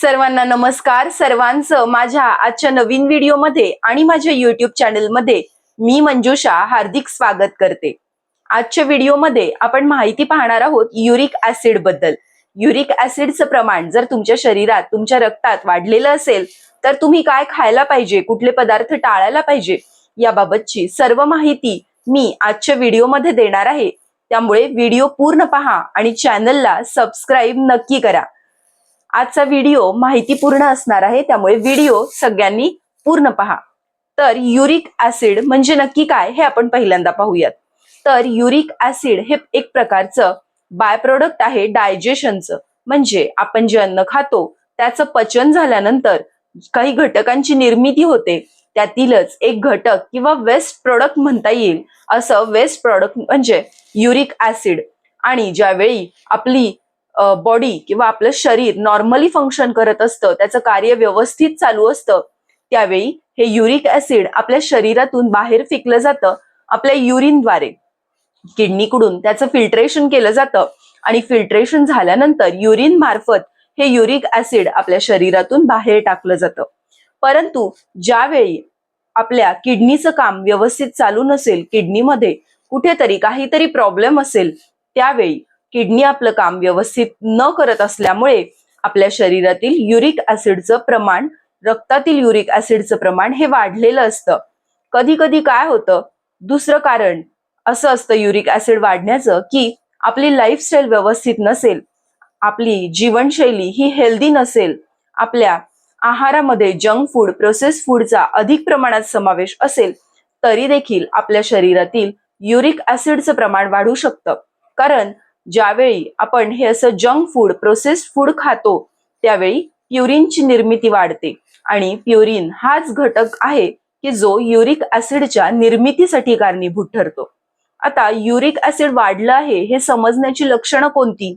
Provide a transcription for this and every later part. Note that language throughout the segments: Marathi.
सर्वांना नमस्कार. सर्वांचं माझ्या आजच्या नवीन व्हिडिओमध्ये आणि माझ्या युट्यूब चॅनलमध्ये मी मंजुषा हार्दिक स्वागत करते. आजच्या व्हिडिओमध्ये आपण माहिती पाहणार आहोत युरिक ऍसिडबद्दल. युरिक ऍसिडचं प्रमाण जर तुमच्या शरीरात तुमच्या रक्तात वाढलेलं असेल तर तुम्ही काय खायला पाहिजे? कुठले पदार्थ टाळायला पाहिजे? याबाबतची सर्व माहिती मी आजच्या व्हिडिओमध्ये देणार आहे. त्यामुळे व्हिडिओ पूर्ण पहा आणि चॅनलला सबस्क्राईब नक्की करा. आजचा व्हिडिओ माहितीपूर्ण असणार आहे त्यामुळे व्हिडिओ सगळ्यांनी पूर्ण पहा. तर युरिक ऍसिड म्हणजे नक्की काय हे आपण पहिल्यांदा पाहूयात. तर युरिक ऍसिड हे एक प्रकारचं बाय प्रोडक्ट आहे डायजेशनचं म्हणजे आपण जे अन्न खातो त्याचं पचन झाल्यानंतर काही घटकांची निर्मिती होते. त्यातीलच एक घटक किंवा वेस्ट प्रोडक्ट म्हणता येईल. असं वेस्ट प्रोडक्ट म्हणजे युरिक ऍसिड आणि ज्यावेळी आपली बॉडी किंवा आपलं शरीर नॉर्मली फंक्शन करत असतं त्याचं कार्य व्यवस्थित चालू असतं त्यावेळी हे युरिक ऍसिड आपल्या शरीरातून बाहेर फेकलं जातं आपल्या युरिनद्वारे किडनीकडून त्याचं फिल्ट्रेशन केलं जातं आणि फिल्ट्रेशन झाल्यानंतर युरिन मार्फत हे युरिक ऍसिड आपल्या शरीरातून बाहेर टाकलं जातं. परंतु ज्यावेळी आपल्या किडनीचं काम व्यवस्थित चालू नसेल किडनीमध्ये कुठेतरी काहीतरी प्रॉब्लेम असेल त्यावेळी किडनी आपलं काम व्यवस्थित न करत असल्यामुळे आपल्या शरीरातील युरिक ऍसिडचं प्रमाण रक्तातील युरिक ऍसिडचं प्रमाण हे वाढलेलं असतं. कधी कधी काय होतं? दुसरं कारण असं असतं युरिक ऍसिड वाढण्याचं की आपली लाईफस्टाईल व्यवस्थित नसेल आपली जीवनशैली ही हेल्दी नसेल आपल्या आहारामध्ये जंक फूड प्रोसेस फूडचा अधिक प्रमाणात समावेश असेल तरी देखील आपल्या शरीरातील युरिक ऍसिडचं प्रमाण वाढू शकतं. कारण ज्यावेळी आपण हे असं जंक फूड प्रोसेस फूड खातो त्यावेळी प्युरिनची निर्मिती वाढते. आणि प्युरिन हाच घटक आहे की जो युरिक ऍसिडच्या निर्मितीसाठी कारणीभूत ठरतो. आता युरिक ऍसिड वाढलं आहे हे समजण्याची लक्षणं कोणती?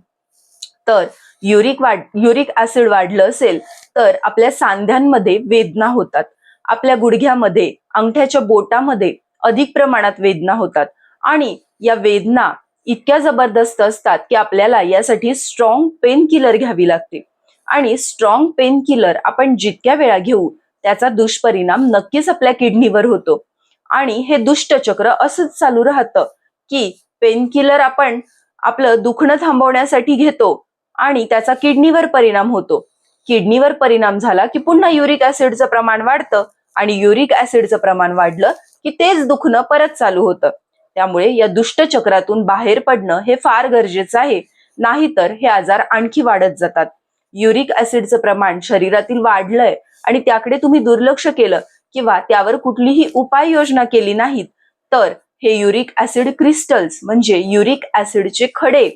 तर युरिक वाढ युरिक ऍसिड वाढलं असेल तर आपल्या सांध्यांमध्ये वेदना होतात. आपल्या गुडघ्यामध्ये अंगठ्याच्या बोटामध्ये अधिक प्रमाणात वेदना होतात. आणि या वेदना इतक्या जबरदस्त असतात की आपल्याला यासाठी स्ट्रॉंग पेन किलर घ्यावी लागते. आणि स्ट्रॉंग पेन किलर आपण जितक्या वेळा घेऊ त्याचा दुष्परिणाम नक्कीच आपल्या किडनीवर होतो. आणि हे दुष्टचक्र असंच चालू राहतं की पेन किलर आपण आपलं दुखणं थांबवण्यासाठी घेतो आणि त्याचा किडनीवर परिणाम होतो. किडनीवर परिणाम झाला की पुन्हा युरिक ऍसिडचं प्रमाण वाढतं आणि युरिक ऍसिडचं प्रमाण वाढलं की तेच दुखणं परत चालू होतं. त्यामुळे या दुष्ट चक्रातून बाहेर पडणं हे फार गरजेचं आहे. नाहीतर हे आजार आणखी वाढत जातात. युरिक ऍसिडचं प्रमाण शरीरातील वाढलंय आणि त्याकडे तुम्ही दुर्लक्ष केलं किंवा त्यावर कुठलीही उपाययोजना केली नाहीत तर हे युरिक ऍसिड क्रिस्टल्स म्हणजे युरिक ऍसिडचे खडे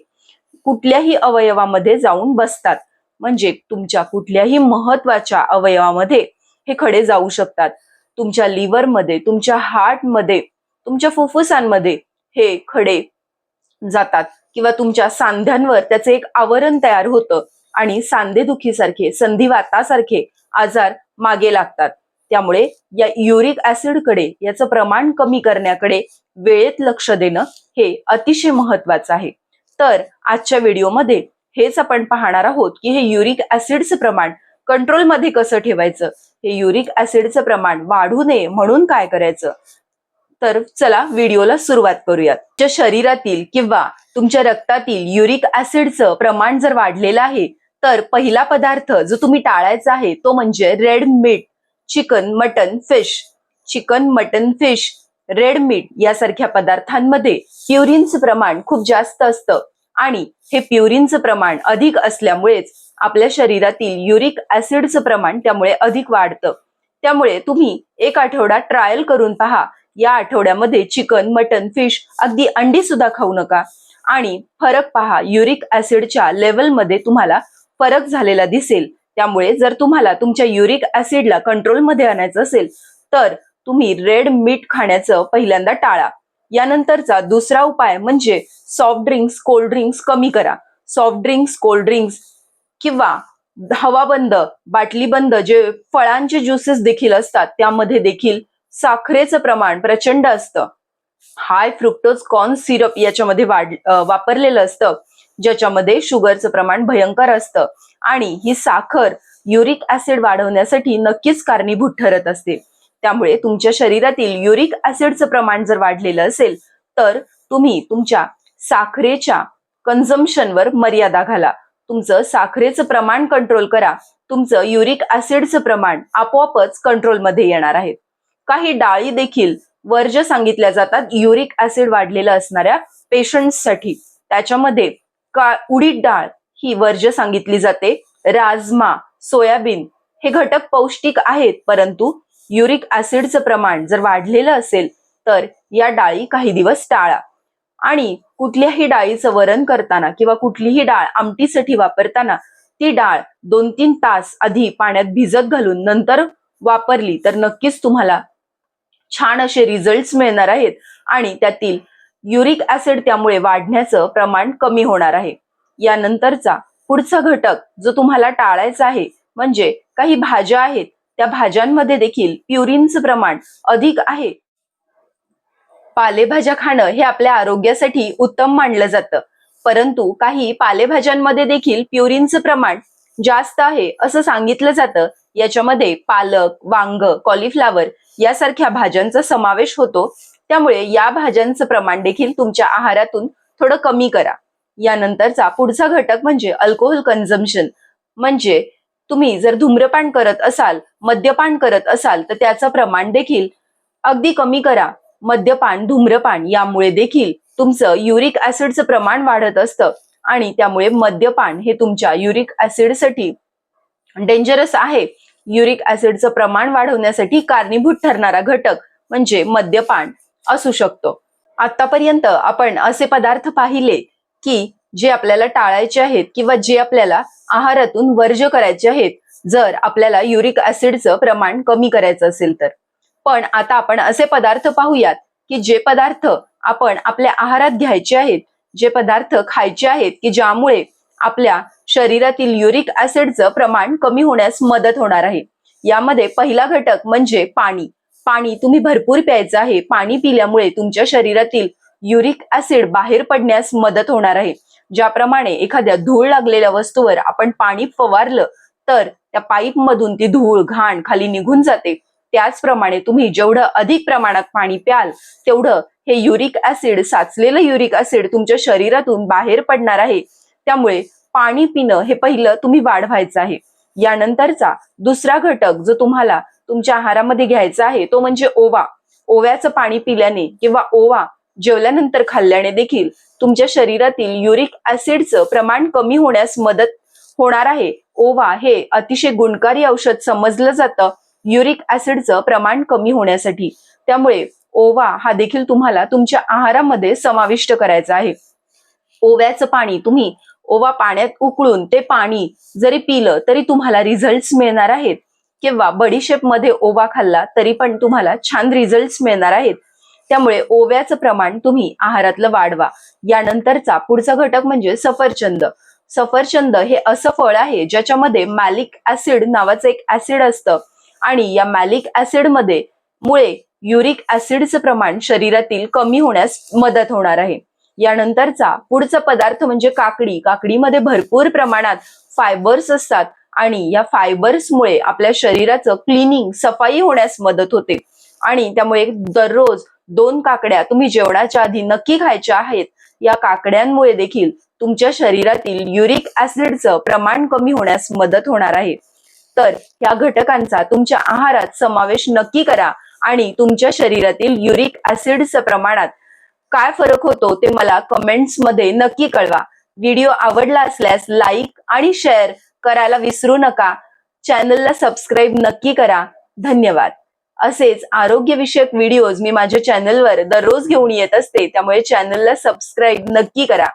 कुठल्याही अवयवामध्ये जाऊन बसतात. म्हणजे तुमच्या कुठल्याही महत्त्वाच्या अवयवामध्ये हे खडे जाऊ शकतात. तुमच्या लिव्हरमध्ये तुमच्या हार्टमध्ये तुमच्या फुफ्फुसांमध्ये हे खडे जातात किंवा तुमच्या सांध्यांवर त्याचे एक आवरण तयार होतं आणि सांधेदुखीसारखे संधिवातासारखे आजार मागे लागतात. त्यामुळे या युरिक ऍसिडकडे याचं प्रमाण कमी करण्याकडे वेळेत लक्ष देणं हे अतिशय महत्वाचं आहे. तर आजच्या व्हिडिओमध्ये हेच आपण पाहणार आहोत की हे युरिक ऍसिडचं प्रमाण कंट्रोलमध्ये कसं ठेवायचं? हे युरिक ऍसिडचं प्रमाण वाढू नये म्हणून काय करायचं? तर चला व्हिडिओला सुरुवात करूयात. तुमच्या शरीरातील किंवा तुमच्या रक्तातील युरिक ऍसिडचं प्रमाण जर वाढलेलं आहे तर पहिला पदार्थ जो तुम्ही टाळायचा आहे तो म्हणजे red meat chicken mutton fish. Chicken mutton fish red meat यासारख्या पदार्थांमध्ये प्युरिनचं प्रमाण खूप जास्त असतं आणि हे प्युरिनचं प्रमाण अधिक असल्यामुळेच आपल्या शरीरातील युरिक ऍसिडचं प्रमाण त्यामुळे अधिक वाढतं. त्यामुळे तुम्ही एक आठवडा ट्रायल करून पहा या आठवड्यामध्ये चिकन मटन फिश अगदी अंडी सुद्धा खाऊ नका. आणि फरक पहा युरिक ऍसिडच्या लेवलमध्ये तुम्हाला फरक झालेला दिसेल. त्यामुळे जर तुम्हाला तुमच्या युरिक ऍसिडला कंट्रोलमध्ये आणायचं असेल तर तुम्ही रेड मीठ खाण्याचं पहिल्यांदा टाळा. यानंतरचा दुसरा उपाय म्हणजे सॉफ्ट ड्रिंक्स कोल्ड ड्रिंक्स कमी करा. सॉफ्ट ड्रिंक्स कोल्ड ड्रिंक्स किंवा हवाबंद बाटलीबंद बाटली बंद जे फळांचे ज्युसेस देखील असतात त्यामध्ये देखील साखरेचं प्रमाण प्रचंड असतं. हाय फ्रुक्टोज कॉर्न सिरप याच्यामध्ये वाढ वापरलेलं असतं ज्याच्यामध्ये शुगरचं प्रमाण भयंकर असतं. आणि ही साखर युरिक ऍसिड वाढवण्यासाठी नक्कीच कारणीभूत ठरत असते. त्यामुळे तुमच्या शरीरातील युरिक ऍसिडचं प्रमाण जर वाढलेलं असेल तर तुम्ही तुमच्या साखरेच्या कन्झम्पशनवर मर्यादा घाला. तुमचं साखरेचं प्रमाण कंट्रोल करा. तुमचं युरिक ऍसिडचं प्रमाण आपोआपच कंट्रोलमध्ये येणार आहे. काही डाळी देखील वर्ज्य सांगितल्या जातात. युरिक ऍसिड वाढलेलं असणाऱ्या पेशंटसाठी त्याच्यामध्ये का उडीद डाळ ही वर्ज्य सांगितली जाते. राजमा सोयाबीन हे घटक पौष्टिक आहेत परंतु युरिक ऍसिडचं प्रमाण जर वाढलेलं असेल तर या डाळी काही दिवस टाळा. आणि कुठल्याही डाळीचं वरण करताना किंवा कुठलीही डाळ आमटीसाठी वापरताना ती डाळ दोन तीन तास आधी पाण्यात भिजत घालून नंतर वापरली तर नक्कीच तुम्हाला छान असे रिझल्ट मिळणार आहेत. आणि त्यातील युरिक ऍसिड त्यामुळे वाढण्याचं प्रमाण कमी होणार आहे. यानंतरचा पुढचा घटक जो तुम्हाला टाळायचा आहे म्हणजे काही भाज्या आहेत त्या भाज्यांमध्ये देखील प्युरिनचं प्रमाण अधिक आहे. पालेभाज्या खाणं हे आपल्या आरोग्यासाठी उत्तम मानलं जातं. परंतु काही पालेभाज्यांमध्ये देखील प्युरिनचं प्रमाण जास्त आहे असं सांगितलं जातं. याच्यामध्ये पालक वांग कॉलीफ्लावर यासारख्या भाज्यांचा समावेश होतो. त्यामुळे या भाज्यांचं प्रमाण देखील तुमच्या आहारातून थोडं कमी करा. यानंतरचा पुढचा घटक म्हणजे अल्कोहोल कन्झम्पशन म्हणजे तुम्ही जर धूम्रपान करत असाल मद्यपान करत असाल तर त्याचं प्रमाण देखील अगदी कमी करा. मद्यपान धूम्रपान यामुळे देखील तुमचं युरिक ऍसिडचं प्रमाण वाढत असतं आणि त्यामुळे मद्यपान हे तुमच्या युरिक ऍसिडसाठी डेंजरस आहे. युरिक ऍसिडचं प्रमाण वाढवण्यासाठी कारणीभूत ठरणारा घटक म्हणजे मद्यपान असू शकतो. आतापर्यंत आपण असे पदार्थ पाहिले की जे आपल्याला टाळायचे आहेत किंवा जे आपल्याला आहारातून वर्ज्य करायचे आहेत जर आपल्याला युरिक ऍसिडचं प्रमाण कमी करायचं असेल तर. पण आता आपण असे पदार्थ पाहूयात की जे पदार्थ आपण आपल्या आहारात घ्यायचे आहेत जे पदार्थ खायचे आहेत की ज्यामुळे आपल्या शरीरातील युरिक ऍसिडचं प्रमाण कमी होण्यास मदत होणार आहे. यामध्ये पहिला घटक म्हणजे पाणी. पाणी तुम्ही भरपूर प्यायचं आहे. पाणी पिल्यामुळे तुमच्या शरीरातील युरिक ऍसिड बाहेर पडण्यास मदत होणार आहे. ज्याप्रमाणे एखाद्या धूळ लागलेल्या वस्तूवर आपण पाणी फवारलं तर त्या पाईप मधून ती धूळ घाण खाली निघून जाते. त्याचप्रमाणे तुम्ही जेवढं अधिक प्रमाणात पाणी प्याल तेवढं हे युरिक ऍसिड साचलेलं युरिक ऍसिड तुमच्या शरीरातून बाहेर पडणार आहे. त्यामुळे पाणी पिणं हे पहिलं तुम्ही वाढवायचं आहे. यानंतरचा दुसरा घटक जो तुम्हाला तुमच्या आहारामध्ये घ्यायचा आहे तो म्हणजे ओवा. ओव्याचं पाणी पिल्याने किंवा ओवा जेवल्यानंतर खाल्ल्याने देखील तुमच्या शरीरातील युरिक ऍसिडचं प्रमाण कमी होण्यास मदत होणार आहे. ओवा हे अतिशय गुणकारी औषध समजलं जातं. युरिक ऍसिडचं प्रमाण कमी होण्यासाठी. त्यामुळे ओवा हा देखील तुम्हाला तुमच्या आहारामध्ये समाविष्ट करायचा आहे. ओव्याचं पाणी तुम्ही ओवा पाण्यात उकळून ते पाणी जरी पिलं तरी तुम्हाला रिझल्ट मिळणार आहेत. किंवा बडीशेपमध्ये ओवा खाल्ला तरी पण तुम्हाला छान रिझल्ट मिळणार आहेत. त्यामुळे ओव्याचं प्रमाण तुम्ही आहारातलं वाढवा. यानंतरचा पुढचा घटक म्हणजे सफरचंद. सफरचंद हे असं फळ आहे ज्याच्यामध्ये मॅलिक ऍसिड नावाचं एक ऍसिड असतं. आणि या मॅलिक ऍसिडमध्ये मुळे युरिक ऍसिडचं प्रमाण शरीरातील कमी होण्यास मदत होणार आहे. यानंतरचा पुढचा पदार्थ म्हणजे काकडी. काकडीमध्ये भरपूर प्रमाणात फायबर्स असतात आणि या फायबर्समुळे आपल्या शरीराचं क्लिनिंग सफाई होण्यास मदत होते. आणि त्यामुळे दररोज दोन काकड्या तुम्ही जेवणाच्या आधी नक्की खायच्या आहेत. या काकड्यांमुळे देखील तुमच्या शरीरातील युरिक ऍसिडचं प्रमाण कमी होण्यास मदत होणार आहे. तर या घटकांचा तुमच्या आहारात समावेश नक्की करा आणि तुमच्या शरीरातील युरिक ऍसिडचं प्रमाणात काय फरक होतो ते मला कमेंट्समध्ये नक्की कळवा. व्हिडिओ आवडला असल्यास लाईक आणि शेअर करायला विसरू नका. चॅनलला सबस्क्राईब नक्की करा. धन्यवाद. असेच आरोग्यविषयक व्हिडिओज मी माझ्या चॅनलवर दररोज घेऊन येत असते. त्यामुळे चॅनलला सबस्क्राईब नक्की करा.